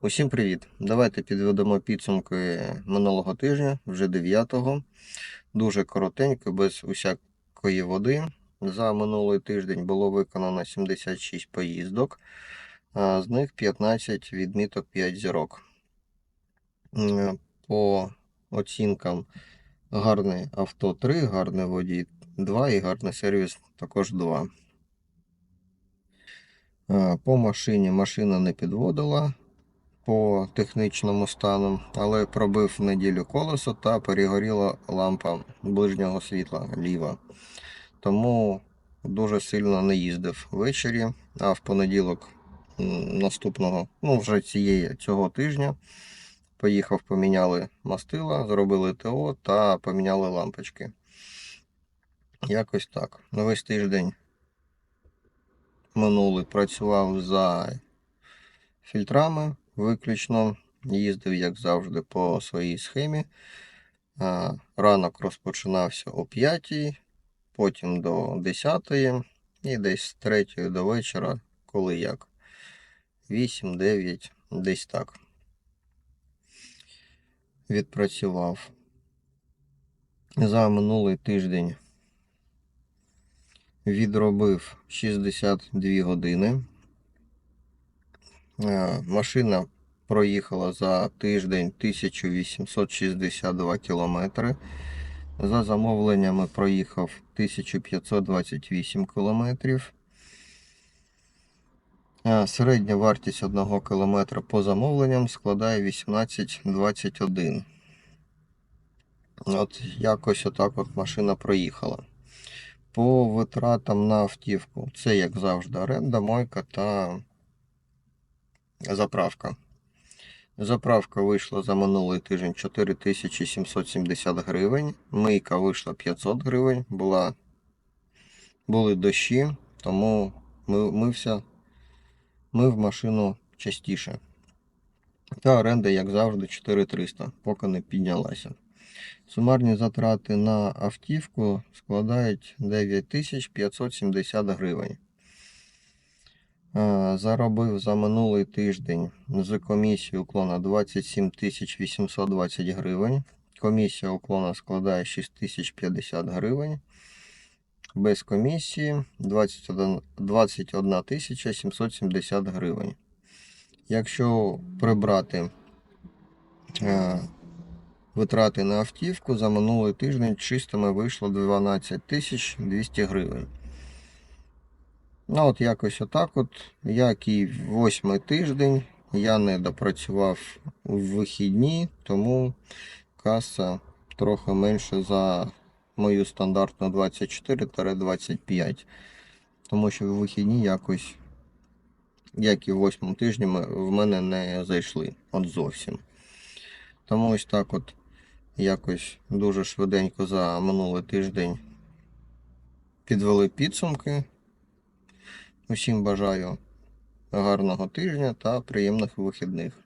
Усім привіт! Давайте підведемо підсумки минулого тижня, вже 9-го. Дуже коротенько, без усякої води. За минулий тиждень було виконано 76 поїздок, з них 15 відміток 5 зірок. По оцінкам гарне авто 3, гарне водій 2 і гарний сервіс також 2. Е, По машині машина не підводила по технічному стану, але пробив неділю колесо та перегоріла лампа ближнього світла ліва. Тому дуже сильно не їздив ввечері, а в понеділок наступного, ну вже цієї цього тижня, поїхав, поміняли мастила, зробили ТО та поміняли лампочки. Якось так. На весь тиждень минулий працював за фільтрами виключно. Їздив, як завжди, по своїй схемі. Ранок розпочинався о 5, потім до 10 і десь з 3 до вечора, коли як. 8-9, десь так. Відпрацював. За минулий тиждень відробив 62 години. Машина проїхала за тиждень 1862 кілометри. За замовленнями проїхав 1528 кілометрів. Середня вартість 1 кілометра по замовленням складає 18,21. От якось отак от машина проїхала. По витратам на автівку. Це, як завжди, оренда, мойка та заправка. Заправка вийшла за минулий тиждень 4770 гривень. Мийка вийшла 500 гривень. Була, були дощі, тому ми- мився, мив машину частіше. Та оренда, як завжди, 4300, поки не піднялася. Сумарні затрати на автівку складають 9570 гривень. Е, Заробив за минулий тиждень з комісії уклона 27 820 гривень. Комісія уклона складає 6050 гривень. Без комісії 21, 21 770 гривень. Якщо прибрати е, витрати на автівку, за минулий тиждень чистими вийшло 12 200 гривень. Ну, от якось отак от, як і восьмий тиждень, я не допрацював в вихідні, тому каса трохи менше за мою стандартну 24-25. Тому що в вихідні якось, як і в восьмому тижні, в мене не зайшли. От зовсім. Тому ось так от якось дуже швиденько за минулий тиждень підвели підсумки. Усім бажаю гарного тижня та приємних вихідних.